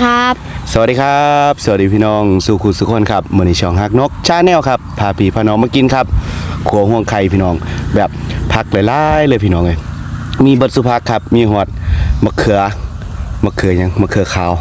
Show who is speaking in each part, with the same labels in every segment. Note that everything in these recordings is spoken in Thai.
Speaker 1: ครับ
Speaker 2: สวัสดีครับ สวัสดีพี่น้องสุขุสุขคนครับมือนี้ช่องฮักนกชาแนลครับพาพี่พาน้องมากินครับขัวห่วงไข่พี่น้อง แบบผักหลายๆเลยพี่น้องเลยมีเบัดสุภักครับ มีหอดมะเขือมะเขือยังมะเขือขาว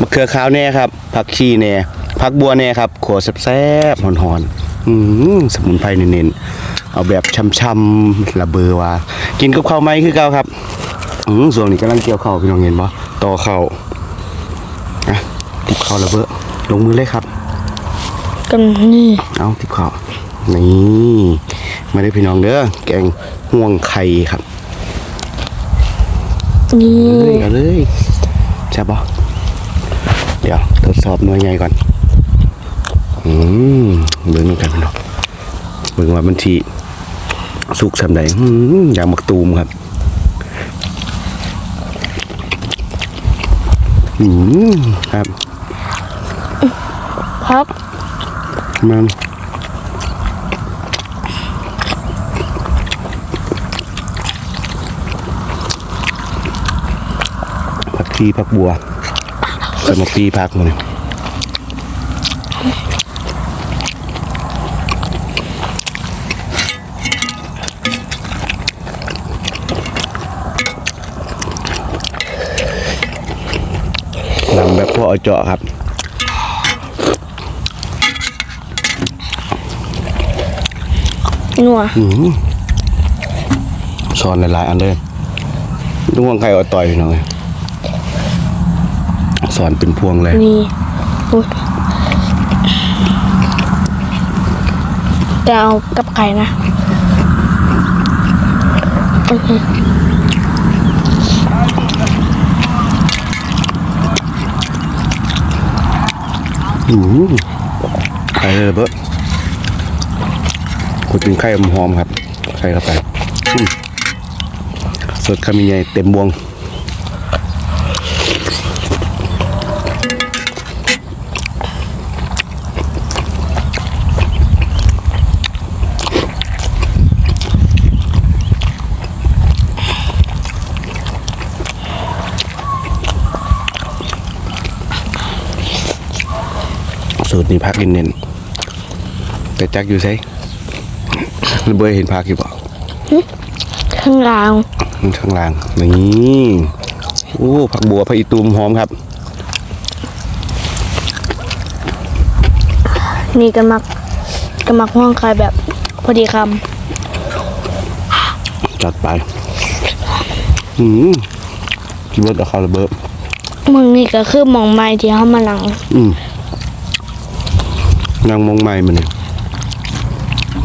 Speaker 2: มะเขือขาวแน่ครับผักชีแน่ผักบัวแน่ครับขัวแซ่บๆหอนๆอืมสมุนไพรเน้นๆเอาแบบช่ำๆระเบอว่า กินกับข้าวไหมคือเก่าครับอืมส่วนนี้กำลังเกี่ยวข้าวพี่น้องเห็นปะต่อข้าว ติบเข่าระเบ้อลงมือเลยครับ
Speaker 1: กันนี่
Speaker 2: เอาติบเข่านี่มาได้พี่น้องเด้อแกงห่วงไข่ครับ
Speaker 1: นี่
Speaker 2: เลยเอาเลยใช่ปะเดี๋ยวทดสอบหน่วยใหญ่ก่อนอืมเบิ่งกันพี่น้องเบิ่งว่ามันทีสุกสำใดอืมอย่างมักตูมครับอืมครับ
Speaker 1: ครับ
Speaker 2: มันผักชีผักบัวใส่มปีผักมาเลยนำแบบพอเอเจาะครับ
Speaker 1: นัว
Speaker 2: สอนหลายๆอันเลยลุงวังไข่เอาต่อยหน่อยสอนเป็นพวงเลย
Speaker 1: นี่อุ๊ยจะเอากับไก่นะโอเค
Speaker 2: อืมไข่เลยเบิ ร์ดกูกินไข่หอมครับ ใส่เข้าไปอืมสดคำใหญ่เต็มบวงสูตรนี้พักเน้นๆแต่จักอยู่ไส เบยเห็นพักอยู่บ่
Speaker 1: ข้างล่าง
Speaker 2: ข้างล่างนี่โอ้ผักบัวผักอีตูมหอมครับ
Speaker 1: นี่กันมักกันมักห้องคายแบบพอดีค
Speaker 2: จัดไปอืมกินเบิร์ดเอาข้าวระเบิดำ
Speaker 1: มึงนี่ก็คือหมองไม้ที่เขามาหลัง
Speaker 2: อืมนางมองไม้มันเนี่ย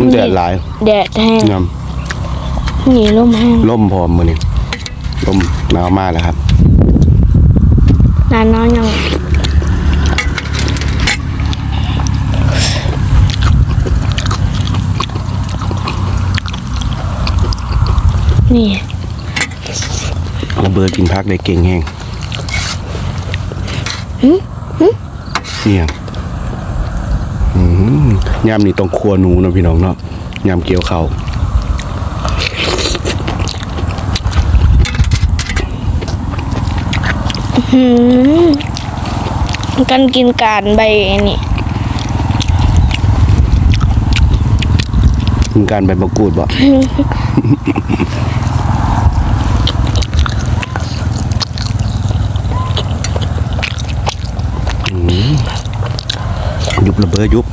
Speaker 2: มันแดดหลาย
Speaker 1: แดดแห้ง
Speaker 2: งาม
Speaker 1: นี่ลมแห้ง
Speaker 2: ล่มพร้อมมันนี่ล่มหนาวมากแล้วครับ
Speaker 1: นานน้อยยังนี่
Speaker 2: ระเบิดกินพักได้เก่งแห้งเนี่ยอืม ยามนี่ต้องครัวหนูนะพี่น้องเนาะยามเกี่ยวเขาว
Speaker 1: หืมกันกินการใบนี่
Speaker 2: มีการใบมะกรูดบ่อืมยุบระเบิดยุบ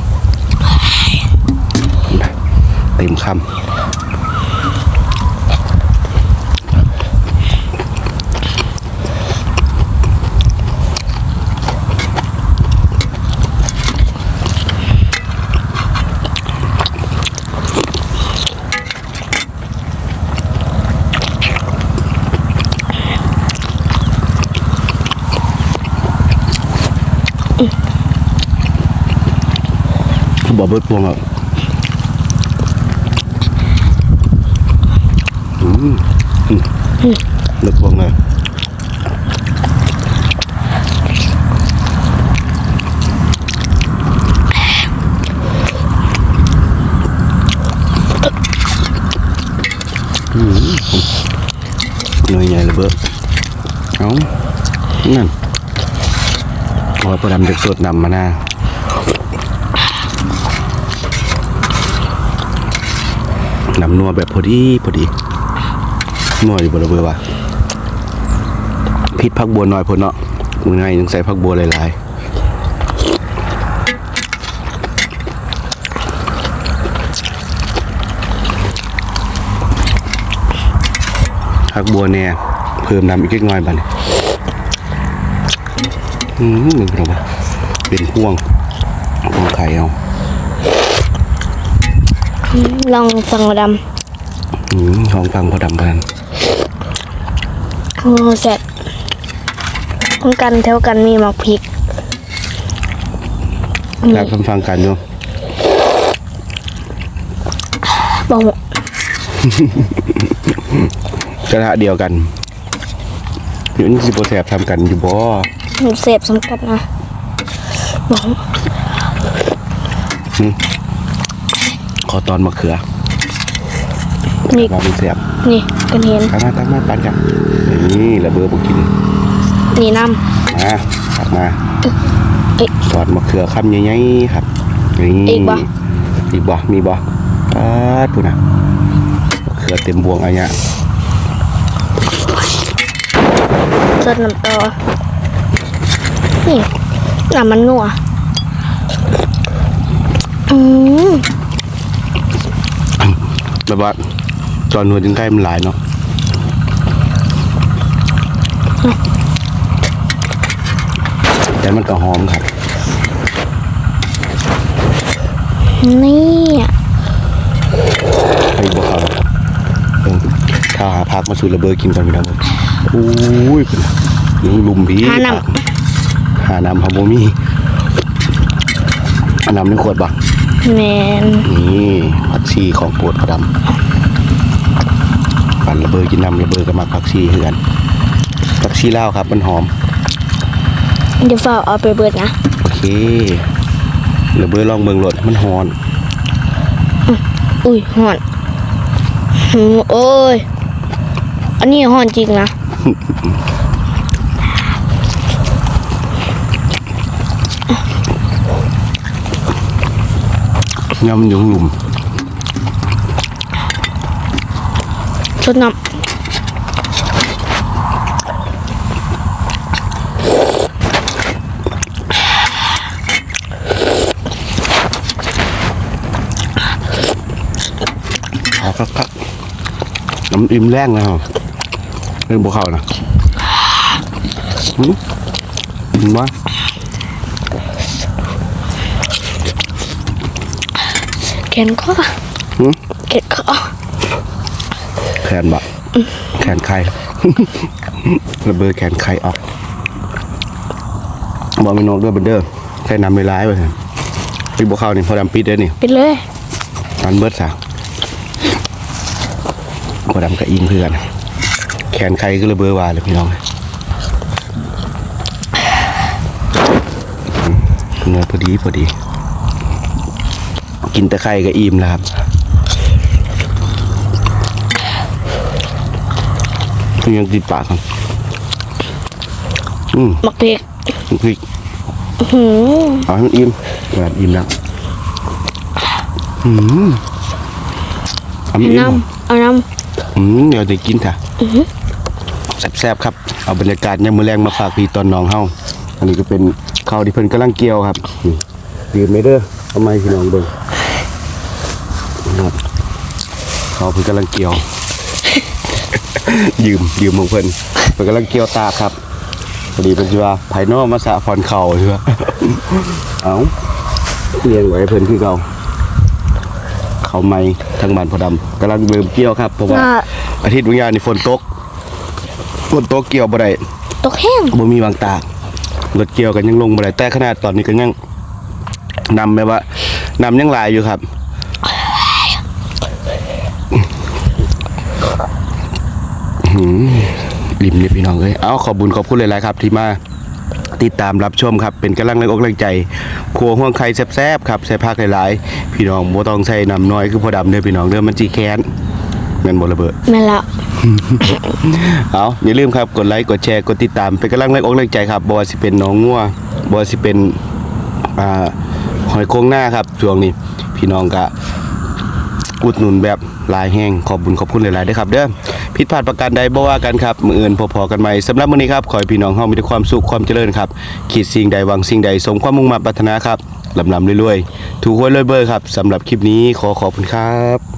Speaker 2: เต็มคำบ่เบิดพวงอะ มอืมเลิกพวงเลยอืมหน่วยใหญ่ระเบิดเอานั่นว่าพอดำจะสดนำมาหน้าน้ำนัวแบบพอดี พอดี นัวอยู่บนระเบือว่ะพิษพักบัวน้อยพนเนาะมึงไงยังใส่พักบัวหลายๆพักบัวเนี่ยเพิ่มน้ำอีกเล็กน้อยบัดนี้อืมหนึ่งเราบ่เป็นพ่วงพวงไข่เอา
Speaker 1: ลองฟังด
Speaker 2: อืมของฟังพอดำกันำ
Speaker 1: โอ้แซ่บของกันแถวกันมีหมักพริก
Speaker 2: รับคำฟังกันอยู่
Speaker 1: บอกหมด
Speaker 2: กระทะเดียวกันอยู่นี่สิโปรแสบทำกันอยู่บ่
Speaker 1: เสพสำคัญนะบอก
Speaker 2: ขอตอนมะเขือ
Speaker 1: นี่
Speaker 2: เราเป็นแสบ
Speaker 1: นี่กันเห็น
Speaker 2: ตามมาตามมาปันกันนี่ระเบิดบุกิน
Speaker 1: นี่น้
Speaker 2: มาตักมา
Speaker 1: เอ๊ะ
Speaker 2: สอดมะเขือคำใหญ่ๆครับนี่
Speaker 1: อีกบ่
Speaker 2: อีกบ่มีบ่ปัดพูดนะมะเขือเต็มบวงอะไรเงี้ยำ
Speaker 1: สดน้ำต่อนี่น้ำมันนัวอืม
Speaker 2: แบบว่า จอนนวดจึงใกล้มันหลายเนาะแต่มันก็หอมครับ
Speaker 1: นี่อะ
Speaker 2: ไปบ่เขาเบิ่งถ้าหาพักมาสู่ระเบิดกินก่อนพี่น้องเบิ่งโอ้ยเป็นยังลุมพี่
Speaker 1: หาน้
Speaker 2: ผักหาน้ำหาบ่มีเอาน้ำในขวดบ่ำ
Speaker 1: แมน
Speaker 2: นี่ผักชีของโปรดพระดำปั่น ระเบิดกินน้ำระเบิดก็มาผักชีคือกันผักชีลาวครับมันหอม
Speaker 1: เดี๋ยวฝ้ากเอาไปเบิดนะ
Speaker 2: โอเคระเบิดลองเบิ่งรสมันหอน
Speaker 1: อุ้ยห่อนหืมโอ้ยอันนี้ห่อนจริงนะ
Speaker 2: ยำมันอยู่ข้างหลุม
Speaker 1: ชดน้
Speaker 2: เอาครับครับน้ำอิ่มแรงแล้วเรื่องบวเขานะหืมเห็นไหมำ
Speaker 1: แขนข้อ
Speaker 2: หืม
Speaker 1: แขนข้อ
Speaker 2: แขนบะแขนไข่ระเบิดแขนไข่ออกบอกมีนกด้วยเบนเดอร์ใช้น้ำไม่ร้ายไปเลยพี่บวเขานี่พอดำปิดได้นี่
Speaker 1: ไปเลย
Speaker 2: อันเบิดสาพอดำกับอิงเพื่อนแขนไข่ก็ระเบิดวาเลยพี่น้องเนื้อพอดีพอดี กินแต่ไข่ก็อิ่มแล้วครับ ยังติดปากครับอืม
Speaker 1: หมักพริก
Speaker 2: พริก
Speaker 1: หืม
Speaker 2: เอาให้มันอิ่มแบบอิ่มแล้วอืมเอามันอิ่ม
Speaker 1: น้ำเอาน้
Speaker 2: อืมเดี๋ยวจะกินค่ะแซ่บๆครับ เอาบรรยากาศยามมื้อแรงมาฝากพี่ตอนน้องเฮาอันนี้ก็เป็นข้าวที่เพิ่นกำลังเกี่ยวครับนี่ดื่มไหมเด้อเอาไม้พี่น้องเบิ่งนะครับข้าวเพิ่นกำลังเกี่ยว ยืมยืมของเพิ่นเพิ่นกำลังเกี่ยวตากครับพอดีเพิ่นสิว่าภายนอกมาสะพรเข่าใช่ปะเอ้าเลี้ยงไว้เพิ่นคือเก่าเขาไม้ทางบ้านพอดำกำลังเบิ่มเกี่ยวครับเพราะำว่า
Speaker 1: น่า
Speaker 2: อาทิตย์วิญญาณนี่ฝนตกฝนตกเกี่ยวบ่ได้
Speaker 1: ตกแห้ง
Speaker 2: บ่มีบางตากรถเกี่ยวกันยังลงบ่ได้แต่ขนาดตอนนี้ก็ยังนำแบบว่านำยังหลายอยู่ครับอื้อหือ ริมนี่พี่น้องเอ้ยเอาขอบบุญขอบคุณหลายๆครับ ที่มาติดตามรับชมครับ เป็นกำลังแรงอกแรงใจ ครัวห่วงไข่แซ่บๆครับใส่ผักหลายๆ พี่น้องบ่ต้องใส่น้ำน้อยคือพอดำเด้อพี่น้องเด้อมันจีแค้นแม่นบ่ระเบิด
Speaker 1: แม่นละ
Speaker 2: เอาอย่าลืมครับกดไลค์กดแชร์กดติดตามเป็นกำลังแรงอกแรงใจครับบอว่าสิเป็นน้องงัวบ่ว่าสิเป็นอ่าหอยโครงหน้าครับช่วงนี้ พี่น้องก็อุดหนุนแบบหลายแห้งขอบบุญขอบคุณหลายๆด้วยครับ เด้อ ผิดพลาดประการใดบ่ว่ากันครับ มืออื่นพอๆกันใหม่สำหรับมื้อนี้ครับขอให้พี่น้องเฮามีแต่ความสุขความเจริญครับคิดสิ่งใดหวังสิ่งใดสมความมุ่งมั่นปรารถนาครับลำลำเรื่อยๆ ถูกหวยรวยเบอร์ครับสำหรับคลิปนี้ขอขอบคุณครับ